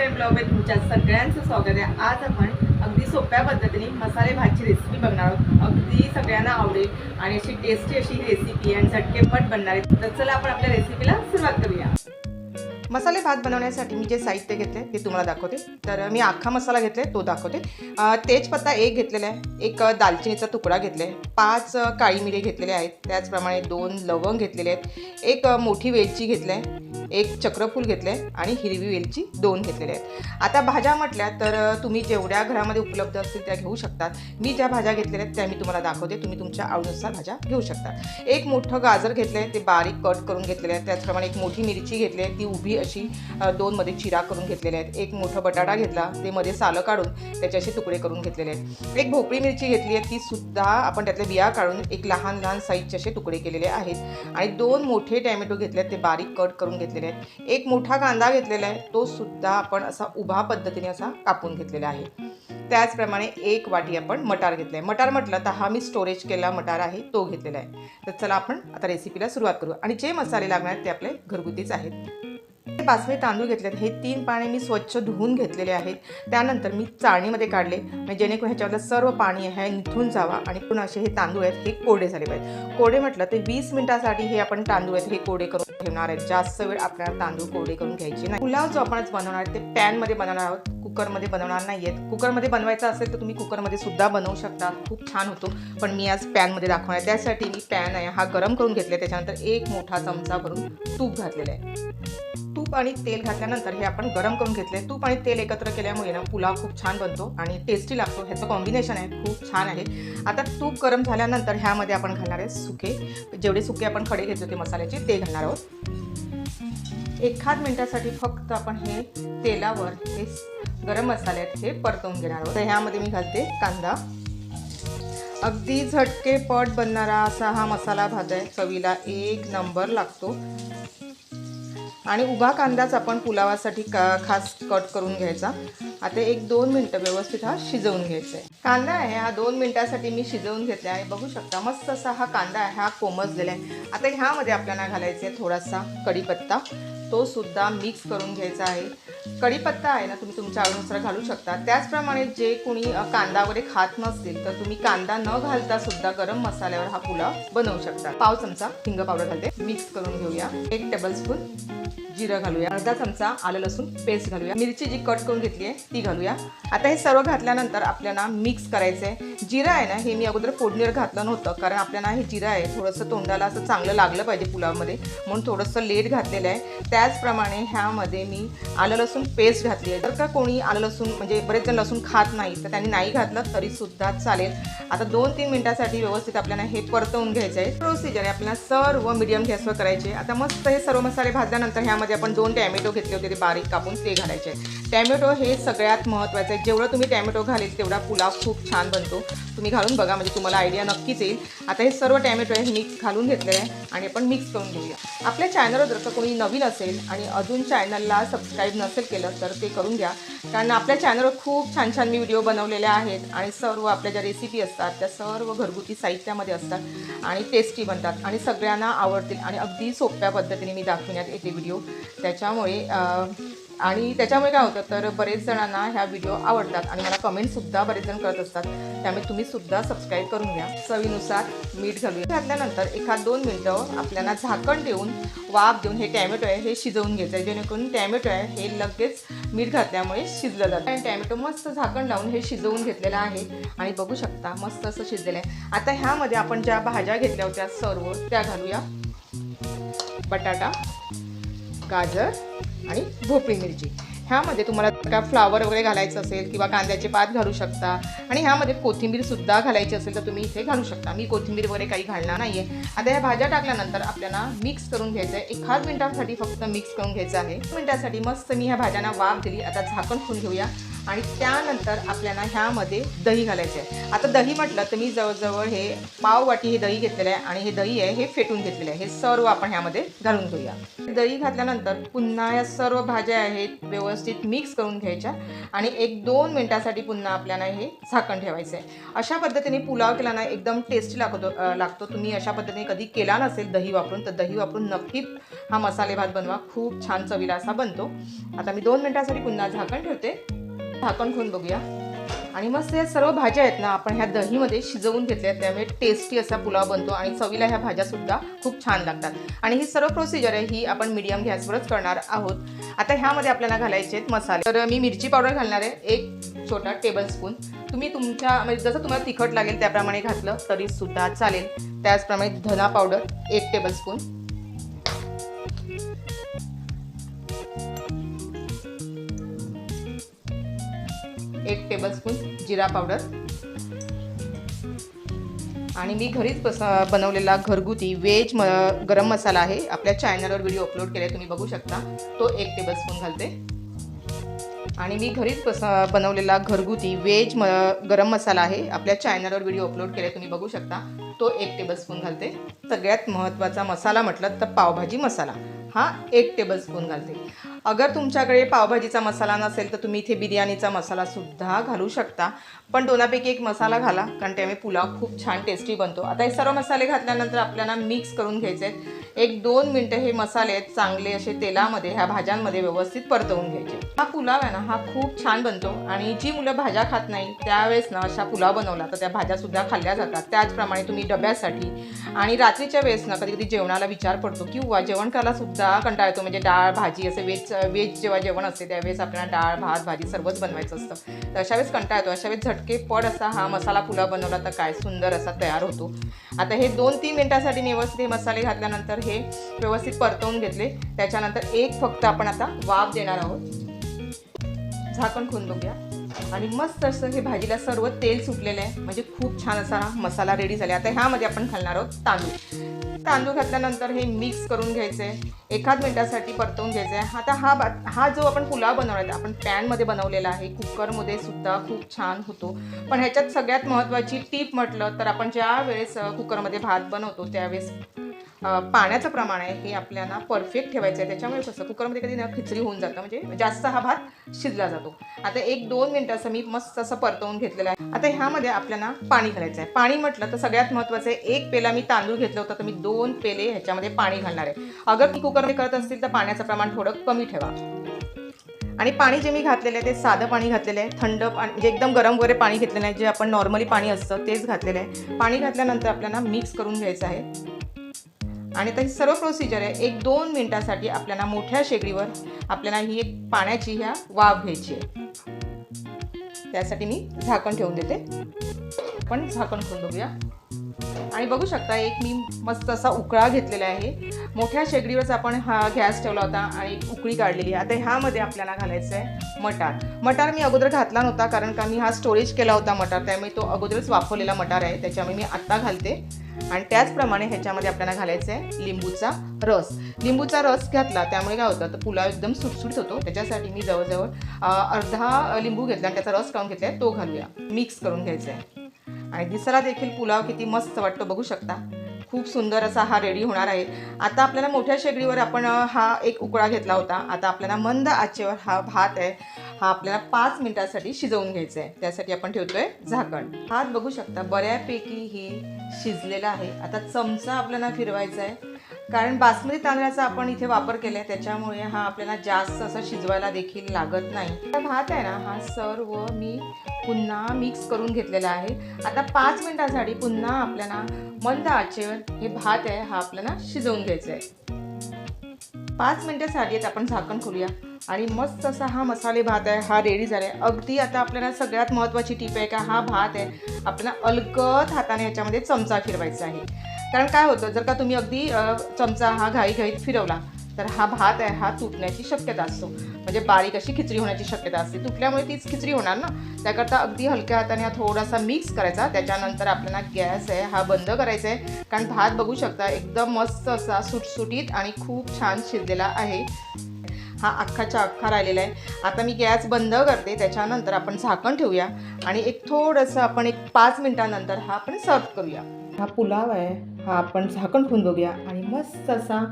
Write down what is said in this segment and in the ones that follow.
Blog ब्लॉगमध्ये तुमच्या सगळ्यांचं स्वागत आहे. आज आपण अगदी सोप्या पद्धतीने मसाले भातची रेसिपी बघणार आहोत. अगदी सगळ्यांना आवडेल आणि अशी टेस्टी अशी रेसिपी आणि झटकेपट बनणार आहे तर चला आपण आपल्या रेसिपीला सुरुवात करूया. मसाले भात बनवण्यासाठी मी जे साहित्य घेतले ते तुम्हाला दाखवते. तर मी अख्खा मसाला घेतले तो दाखवते. तेजपत्ता एक घेतलेला आहे एक दालचिनीचा तुकडा घेतला आहे पाच काळी मिरी घेतलेले आहेत त्याचप्रमाणे दोन लवंग घेतलेले आहेत एक मोठी वेलची घेतली आहे एक चक्रफूल घेतलं आहे आणि हिरवी वेलची दोन घेतलेले आहेत. आता भाज्या म्हटल्या तर तुम्ही जेवढ्या घरामध्ये उपलब्ध असतील त्या घेऊ शकतात. मी ज्या भाज्या घेतलेल्या आहेत त्या मी तुम्हाला दाखवते तुम्ही तुमच्या आवडीनुसार भाज्या घेऊ शकता. एक मोठं गाजर घेतलं आहे ते बारीक कट करून घेतलेलं आहे त्याचप्रमाणे एक मोठी मिरची घेतली आहे ती उभी अशी दोन दोनमध्ये चिरा करून घेतलेले आहेत. एक मोठा बटाटा घेतला ते मध्ये सालं काढून त्याचे असे तुकडे करून घेतलेले आहेत. एक भोपळी मिरची घेतली आहे ती सुद्धा आपण त्यातल्या बिया काढून एक लहान लहान साईजचे असे तुकडे केलेले आहेत. आणि दोन मोठे टॅमॅटो घेतले आहेत ते बारीक कट करून घेतलेले आहेत. एक मोठा कांदा घेतलेला आहे तो सुद्धा आपण असा उभा पद्धतीने असा कापून घेतलेला आहे. त्याचप्रमाणे एक वाटी आपण मटार घेतला आहे मटार म्हटलं तर हा मी स्टोरेज केलेला मटार आहे तो घेतलेला आहे. तर चला आपण आता रेसिपीला सुरुवात करू. आणि जे मसाले लागणार ते आपले घरगुतीच आहेत. बासमती तांदूळ घेतलेत. हे तीन पाणी मी स्वच्छ धुवून घेतलेले आहेत. त्यानंतर मी चाळणीमध्ये काढले. म्हणजे जेणेकरून ह्याच्यामधलं सर्व पाणी आहे हे निथून जावा आणि पुन्हा असे हे तांदूळ आहेत हे कोडे झाले पाहिजेत. कोडे म्हटलं ते वीस मिनिटासाठी हे आपण तांदूळ आहेत हे कोडे करून ठेवणार आहेत. जास्त वेळ आपल्याला तांदूळ कोडे करून घ्यायचे नाही. पुलाव जो आपण बनवणार आहे ते पॅनमध्ये बनवणार आहोत. कुकरमध्ये बनवणार नाही आहेत कुकरमध्ये बनवायचं असेल तर तुम्ही कुकरमध्ये सुद्धा बनवू शकता. खूप छान होतो. पण मी आज पॅनमध्ये दाखवणार आहे. त्यासाठी मी पॅन आहे हा गरम करून घेतला त्याच्यानंतर एक मोठा चमचा भरून तूप घातलेला आहे. तूप आणि तेल घातल्यानंतर हे आपण गरम करून घेतले. तूप आणि तेल एकत्र केल्यामुळे ना पुलाव खूप छान बनतो आणि टेस्टी लागतो. ह्याचं कॉम्बिनेशन आहे. खूप छान आहे. आता तूप गरम झाल्यानंतर ह्यामध्ये आपण घालणार आहे सुके. जेवढे सुके आपण खडे घेतले होते मसाल्याचे ते घालणार आहोत. एखाद मिनिटासाठी फक्त आपण हे तेलावर हे गरम मसाले आहेत हे परतवून घेणार आहोत. तर ह्यामध्ये मी घालते कांदा. अगदी झटकेपट बनणारा असा हा मसाला भात आहे. चवीला एक नंबर लागतो. आणि उभा कांदाच आपण पुलावासाठी का खास कट करून घ्यायचा. आता एक दोन मिनटं व्यवस्थित हा शिजवून घ्यायचा आहे कांदा आहे हा दोन मिनटासाठी मी शिजवून घेतला आहे. बघू शकता मस्त असा हा कांदा आहे हा कोमजलेला आहे. आता ह्यामध्ये आपल्याला घालायचा आहे थोडासा कढीपत्ता. तो सुद्धा मिक्स करून घ्यायचा आहे. कढीपत्ता आहे ना तुम्ही तुमच्या आवडीनुसार घालू शकता. त्याचप्रमाणे जे कुणी कांदा वगैरे खात नसतील तर तुम्ही कांदा न घालता सुद्धा गरम मसाल्यावर हा पुलाव बनवू शकता. पाव चमचा हिंग पावडर घालते. मिक्स करून घेऊया. एक टेबलस्पून जिरं घालूया. अर्धा चमचा आलं लसूण पेस्ट घालूया. मिरची जी कट करून घेतली आहे ती घालूया. आता हे सर्व घातल्यानंतर आपल्याला मिक्स करायचं आहे. जिरं आहे ना हे मी अगोदर फोडणीवर घातलं नव्हतं कारण आपल्याला हे जिरं आहे थोडंसं तोंडाला असं चांगलं लागलं पाहिजे पुलावमध्ये. म्हणून थोडंसं लेट घातलेलं आहे. त्याचप्रमाणे ह्यामध्ये मी आलं लसूण पेस्ट घातली आहे. जर का कोणी आलं लसूण म्हणजे बरेच जण लसूण खात नाही तर त्यांनी नाही घातलं तरीसुद्धा चालेल. आता दोन तीन मिनटासाठी व्यवस्थित आपल्याला हे परतवून घ्यायचं आहे. प्रोसिजर आहे आपल्याला सर्व मिडियम गॅसवर करायचे आता मस्त हे सर्व मसाले भाजल्यानंतर ह्यामध्ये आपण दोन टॅमॅटो घेतले होते ते बारीक कापून ते घालायचे टॅमॅटो हे सगळ्यात महत्त्वाचं आहे. जेवढं तुम्ही टॅमॅटो घालेल तेवढा पुलाव खूप छान बनतो. तुम्ही घालून बघा म्हणजे तुम्हाला आयडिया नक्कीच येईल. आता हे सर्व टॅमॅटो आहे मिक्स घालून घेतलेलं आहे आणि आपण मिक्स करून घेऊया. आपल्या चॅनलवर जर का कोणी नवीन असेल आणि अजून चॅनलला सबस्क्राईब नसेल केलं तर ते करून घ्या. कारण आपल्या चॅनलवर खूप छान छान मी व्हिडिओ बनवलेले आहेत आणि सर्व आपल्या ज्या रेसिपी असतात त्या सर्व घरगुती साहित्यामध्ये असतात आणि टेस्टी बनतात आणि सगळ्यांना आवडतील आणि अगदी सोप्या पद्धतीने मी दाखवण्यात येते व्हिडिओ त्याच्यामुळे आणि त्याच्यामुळे काय होतं तर बरेच जणांना ह्या व्हिडिओ आवडतात आणि मला कमेंटसुद्धा बरेच जण करत असतात. त्यामुळे तुम्ही सुद्धा सबस्क्राईब करून घ्या. चवीनुसार मीठ घालूया घातल्यानंतर एखाद दोन मिनटं आपल्याला झाकण देऊन वाफ देऊन हे टॅमॅटो आहे हे शिजवून घ्यायचं आहे जेणेकरून टॅमॅटो आहे हे लगेच मीठ घातल्यामुळे शिजलं जातं. आणि टॅमॅटो मस्त झाकण लावून हे शिजवून घेतलेलं आहे. आणि बघू शकता मस्त असं शिजलेलं आहे. आता ह्यामध्ये आपण ज्या भाज्या घेतल्या होत्या सर्व त्या घालूया. बटाटा गाजर आणि भोपळी मिरची. ह्यामध्ये तुम्हाला का फ्लावर वगैरे घालायचं असेल किंवा कांद्याचे पात घालू शकता आणि ह्यामध्ये कोथिंबीरसुद्धा घालायची असेल तर तुम्ही इथे घालू शकता. मी कोथिंबीर वगैरे काही घालणार नाही आहे आता ह्या भाज्या टाकल्यानंतर आपल्याला मिक्स करून घ्यायचं आहे. एखाद मिनिटांसाठी फक्त मिक्स करून घ्यायचं आहे. मिनिटासाठी मस्त मी ह्या भाज्यांना वाफ दिली. आता झाकण फुल घेऊया. आणि त्यानंतर आपल्याला ह्यामध्ये दही घालायचं आहे आता दही म्हटलं तर मी जवळजवळ हे पाव वाटी हे दही घेतलेलं आहे आणि हे दही आहे हे फेटून घेतलेलं आहे. हे सर्व आपण ह्यामध्ये घालून घेऊया. दही घातल्यानंतर पुन्हा या सर्व भाज्या आहेत व्यवस्थित मिक्स करून घ्यायच्या आणि एक दोन मिनटासाठी पुन्हा आपल्याला हे झाकण ठेवायचं आहे. अशा पद्धतीने पुलाव केला ना एकदम टेस्टी लागतो लागतो. तुम्ही अशा पद्धतीने कधी केला नसेल दही वापरून तर दही वापरून नक्की हा मसाले भात बनवा. खूप छान चवीला असा बनतो. आता मी दोन मिनटासाठी पुन्हा झाकण ठेवते. झाकण खोलून बघूया. आणि मस्त या सर्व भाज्या आहेत ना आपण ह्या दहीमध्ये शिजवून घेतल्या त्यामुळे टेस्टी असा पुलाव बनतो आणि चवीला ह्या भाज्यासुद्धा खूप छान लागतात. आणि ही सर्व प्रोसिजर आहे ही आपण मीडियम गॅसवरच करणार आहोत. आता ह्यामध्ये आपल्याला घालायचे आहेत मसाले. तर मी मिरची पावडर घालणार आहे एक छोटा टेबलस्पून तुम्ही तुमच्या म्हणजे जसं तुम्हाला तिखट लागेल त्याप्रमाणे घातलं तरीसुद्धा चालेल. त्याचप्रमाणे धना पावडर एक टेबलस्पून एक टेबलस्पून जिरा पावडर आणि मी घरीच बस बनवलेला घरगुती व्हेज म गरम मसाला आहे. आपल्या चॅनलवर व्हिडिओ अपलोड केले तुम्ही बघू शकता. तो एक टेबलस्पून घालते. आणि मी घरीच बस बनवलेला घरगुती व्हेज म गरम मसाला आहे. आपल्या चॅनलवर व्हिडिओ अपलोड केले तुम्ही बघू शकता. तो एक टेबलस्पून घालते. सगळ्यात महत्त्वाचा मसाला म्हटलं तर पावभाजी मसाला. हा एक टेबलस्पून घालते. अगर तुमच्याकडे पावभाजीचा मसाला नसेल तर तुम्ही इथे बिर्याणीचा मसालासुद्धा घालू शकता. पण दोनापैकी एक मसाला घाला कारण त्यामुळे पुलाव खूप छान टेस्टी बनतो. आता हे सर्व मसाले घातल्यानंतर आपल्याला मिक्स करून घ्यायचे आहेत. एक दोन मिनटं हे मसाले आहेत चांगले असे तेलामध्ये ह्या भाज्यांमध्ये व्यवस्थित परतवून घ्यायचे हा पुलाव आहे ना हा खूप छान बनतो. आणि जी मुलं भाज्या खात नाही त्यावेळेस ना अशा पुलाव बनवला तर त्या भाज्यासुद्धा खाल्ल्या जातात. त्याचप्रमाणे तुम्ही डब्यासाठी आणि रात्रीच्या वेळेस ना कधी कधी जेवणाला विचार पडतो किंवा जेवण करायला सुद्धा म्हणजे डाळ भाजी असे वेज वेज जेव्हा जेवण असते त्यावेळेस आपल्याला डाळ भात भाजी सर्वच बनवायचं असतं. तर अशा वेळेस कंटाळ येतो. अशा वेळेस झटके पड असा हा मसाला पुलाव बनवला तर काय सुंदर असा तयार होतो. आता हे दोन तीन मिनटासाठी व्यवस्थित हे मसाले घातल्यानंतर हे व्यवस्थित परतवून घेतले. त्याच्यानंतर एक फक्त आपण आता वाफ देणार आहोत. झाकण खोलून बघूया. आणि मस्त असं हे भाजीला सर्व तेल सुटलेलं आहे. म्हणजे खूप छान असा मसाला रेडी झाला आता ह्यामध्ये आपण घालणार आहोत तांदूळ. तांदूळ घातल्यानंतर हे मिक्स करून घ्यायचे. एखाद मिनिटासाठी परतवून घ्यायचे. आता हा बा हा जो आपण पुलाव बनवला आहे आपण पॅनमध्ये बनवलेला आहे. कुकरमध्ये सुद्धा खूप छान होतो. पण ह्याच्यात सगळ्यात महत्त्वाची टीप म्हटलं तर आपण ज्या वेळेस कुकरमध्ये भात बनवतो त्यावेळेस पाण्याचं प्रमाण आहे हे आपल्याला परफेक्ट ठेवायचं आहे त्याच्यामुळे कसं कुकरमध्ये कधी ना खिचडी होऊन जातं. म्हणजे जास्त हा भात शिजला जातो. आता एक दोन मिनटं असं मी मस्त असं परतवून घेतलेलं आहे. आता ह्यामध्ये आपल्याला पाणी घालायचं आहे पाणी म्हटलं तर सगळ्यात महत्त्वाचं आहे एक पेला मी तांदूळ घेतलं होतं तर मी दोन पेले ह्याच्यामध्ये पाणी घालणार आहे. अगर ती कुकरमध्ये करत असतील तर पाण्याचं प्रमाण थोडं कमी ठेवा. आणि पाणी जे मी घातलेलं आहे ते साधं पाणी घातलेलं आहे थंड पाणी म्हणजे एकदम गरम वगैरे पाणी घेतलेलं आहे जे आपण नॉर्मली पाणी असतं तेच घातलेलं आहे. पाणी घातल्यानंतर आपल्याला मिक्स करून घ्यायचं आहे. आणि त्याची सर्व प्रोसिजर आहे. एक दोन मिनटासाठी आपल्याला मोठ्या शेगडीवर आपल्याला ही एक पाण्याची ह्या वाफ घ्यायची आहे. त्यासाठी मी झाकण ठेवून देते. पण झाकण खोलून बघूया. आणि बघू शकता एक मी मस्त असा उकळा घेतलेला आहे. मोठ्या शेगडीवरच आपण हा गॅस ठेवला होता आणि उकळी काढलेली आहे. आता ह्यामध्ये आपल्याला घालायचं आहे मटार. मटार मी अगोदर घातला नव्हता कारण का मी हा स्टोरेज केला होता मटार. त्यामुळे तो अगोदरच वापरलेला मटार आहे. त्याच्यामुळे मी आत्ता घालते. आणि त्याचप्रमाणे ह्याच्यामध्ये आपल्याला घालायचं आहे लिंबूचा रस. लिंबूचा रस घातला त्यामुळे काय होतं? तर पुलाव एकदम सुटसुट होतो. त्याच्यासाठी मी जवळजवळ अर्धा लिंबू घेतला. आणि त्याचा रस काढून घेतला आहे तो घालूया. मिक्स करून घ्यायचा आहे आणि दिसायला देखील पुलाव किती मस्त वाटतो बघू शकता. खूप सुंदर असा हा रेडी होणार आहे. आता आपल्याला मोठ्या शेगडीवर आपण हा एक उकळा घेतला होता. आता आपल्याला मंद आचेवर हा भात आहे. हा आपल्याला पाच मिनिटासाठी शिजवून घ्यायचा आहे त्यासाठी आपण ठेवतोय झाकण. हात बघू शकता बऱ्यापैकी हे शिजलेला आहे. आता चमचा आपल्याला फिरवायचा आहे कारण बासमती तांदळाचा आपण इथे वापर केला आहे त्याच्यामुळे हा आपल्याला जास्त असा शिजवायला देखील लागत नाही. आता भात आहे ना हा सर्व मी पुन्हा मिक्स करून घेतलेला आहे. आता पाच मिनिटासाठी पुन्हा आपल्याला मंद आचेवर हे भात आहे हा आपल्याला शिजवून घ्यायचा आहे पाच मिनिटासाठी आपण झाकण खोलूया आणि मस्त असा हा मसाले भात आहे हा रेडी झाला आहे अगदी आता आपल्याला सगळ्यात महत्त्वाची टीप आहे का हा भात आहे. आपल्याला अलगद हाताने ह्याच्यामध्ये चमचा फिरवायचा आहे. कारण काय होतं जर का तुम्ही अगदी चमचा हा घाईघाईत फिरवला तर हा भात आहे हा तुटण्याची शक्यता असतो. म्हणजे बारीक अशी खिचडी होण्याची शक्यता असते. तुटल्यामुळे तीच खिचडी होणार ना? त्याकरता अगदी हलक्या हाताने हा थोडासा मिक्स करायचा. त्याच्यानंतर आपल्याला गॅस आहे हा बंद करायचा आहे. कारण भात बघू शकता एकदम मस्त असा सुटसुटीत आणि खूप छान शिजलेला आहे. हा अख्खाच्या अख्खा राहिलेला आहे. आता मी गॅस बंद करते त्याच्यानंतर आपण झाकण ठेवूया आणि एक थोडंसं आपण एक पाच मिनटानंतर हा आपण सर्व करूया. हा पुलाव आहे हा आपण झाकण ठेवून बघूया आणि मस्त असा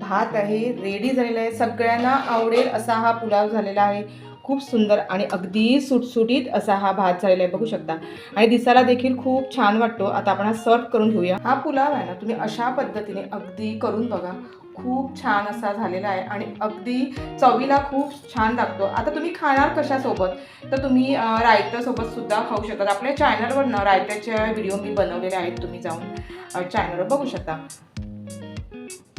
भात आहे रेडी झालेला आहे. सगळ्यांना आवडेल असा हा पुलाव झालेला आहे. खूप सुंदर आणि अगदी सुटसुटीत असा हा भात झालेला आहे बघू शकता. आणि दिसायला देखील खूप छान वाटतो. आता आपण हा सर्व करून घेऊया हा पुलाव आहे ना तुम्ही अशा पद्धतीने अगदी करून बघा. खूप छान असा झालेला आहे आणि अगदी चवीला खूप छान लागतो. आता तुम्ही खाणार कशासोबत? तर तुम्ही अं, सुद्धा खाऊ शकता. आपल्या चॅनलवर ना रायत्याच्या व्हिडिओ मी बनवलेले आहेत तुम्ही जाऊन चॅनलवर बघू शकता.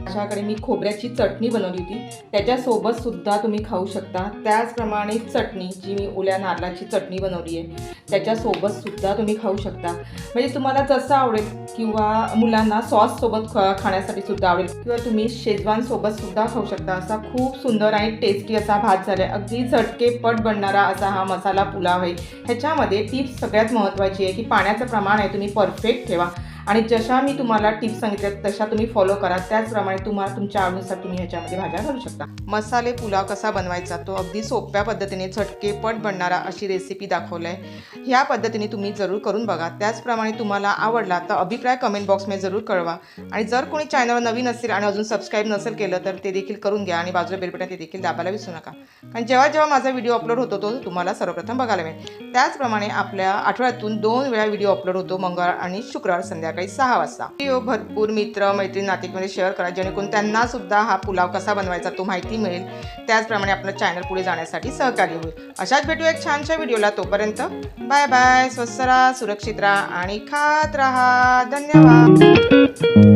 अशाकडे मी खोबऱ्याची चटणी बनवली होती. त्याच्यासोबत सुद्धा तुम्ही खाऊ शकता. त्याचप्रमाणे चटणी जी मी ओल्या नारळाची चटणी बनवली आहे. त्याच्यासोबत सुद्धा तुम्ही खाऊ शकता. म्हणजे तुम्हाला जसं आवडेल किंवा मुलांना सॉससोबत ख खाण्यासाठी सुद्धा आवडेल किंवा तुम्ही शेजवानसोबत सुद्धा खाऊ शकता. असा खूप सुंदर आणि टेस्टी असा भात झाला आहे अगदी झटकेपट बनणारा असा हा मसाला पुलाव आहे. ह्याच्यामध्ये टिप्स सगळ्यात महत्त्वाची आहे की पाण्याचं प्रमाण आहे तुम्ही परफेक्ट ठेवा. आणि जशा मी तुम्हाला टिप्स सांगितल्या तशा तुम्ही फॉलो करा. त्याचप्रमाणे तुम्हाला तुमच्या आवडीनुसार तुम्ही ह्याच्यामध्ये भाज्या घालू शकता. मसाले पुलाव कसा बनवायचा तो अगदी सोप्या पद्धतीने झटकेपट बनणारा अशी रेसिपी दाखवलं आहे ह्या पद्धतीने तुम्ही जरूर करून बघा. त्याचप्रमाणे तुम्हाला आवडला तर अभिप्राय कमेंट बॉक्समध्ये जरूर कळवा. आणि जर कोणी चॅनलवर नवीन असेल आणि अजून सबस्क्राईब नसेल केलं तर ते देखील करून घ्या आणि बाजूला बेलबटन ते देखील दाबायला विसरू नका. कारण जेव्हा जेव्हा माझा व्हिडिओ अपलोड होतो तो तुम्हाला सर्वप्रथम बघायला मिळेल. त्याचप्रमाणे आपल्या आठवड्यातून दोन वेळा व्हिडिओ अपलोड होतो मंगळवार आणि शुक्रवार संध्याकाळी सहा वाजता. व्हिडिओ भरपूर मित्र मैत्रीण नातेमध्ये शेअर करा. जेणेकरून त्यांना सुद्धा हा पुलाव कसा बनवायचा तो माहिती मिळेल. त्याचप्रमाणे आपलं चॅनल पुढे जाण्यासाठी सहकार्य होईल. अशाच भेटू एक छानशा व्हिडिओला तोपर्यंत. बाय बाय स्वस्त राहा सुरक्षित राहा आणि खात राहा. धन्यवाद.